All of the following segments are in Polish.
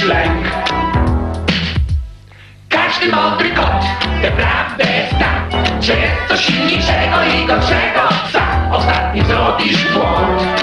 szlak Każdy mądry kot tę prawdę zna. Że jest to silniejszego i gorszego psa Ostatni zrobisz błąd.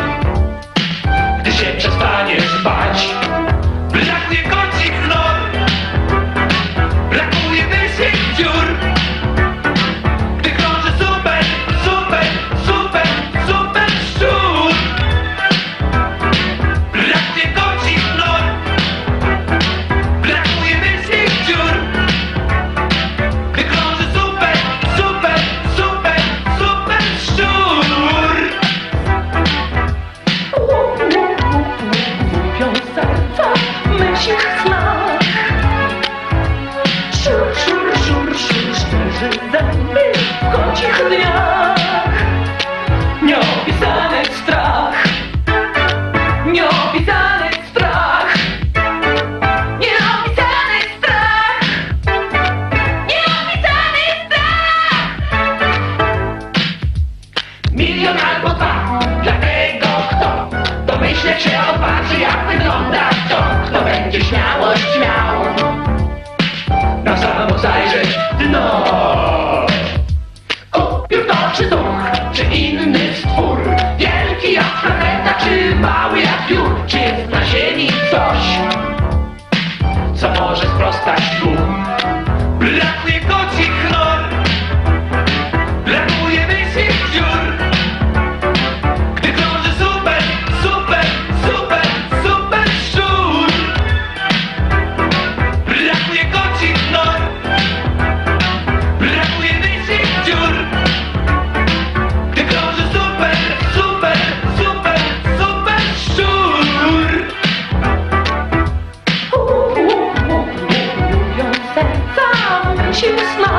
you smile.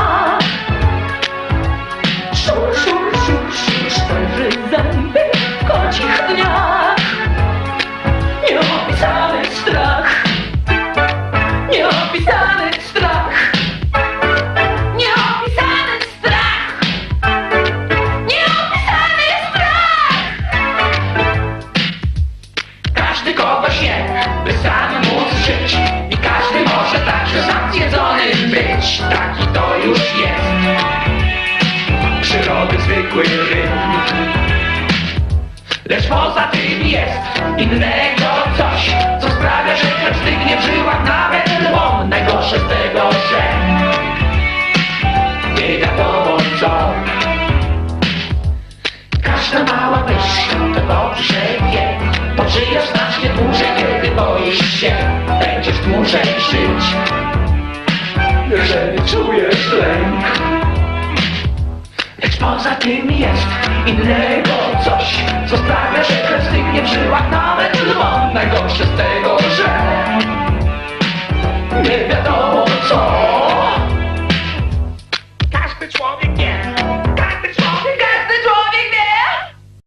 być, taki to już jest. Przyrody zwykły rytm Lecz poza tym jest innego coś Co sprawia, że krew stygnie w żyłach nawet lwom Najgorsze z tego, że biega to wączą Każda mała myśl to dobrze wie Pożyjesz znacznie dłużej, kiedy boisz się Będziesz dłużej żyć czujesz lęk. Lecz poza tym jest innego coś, co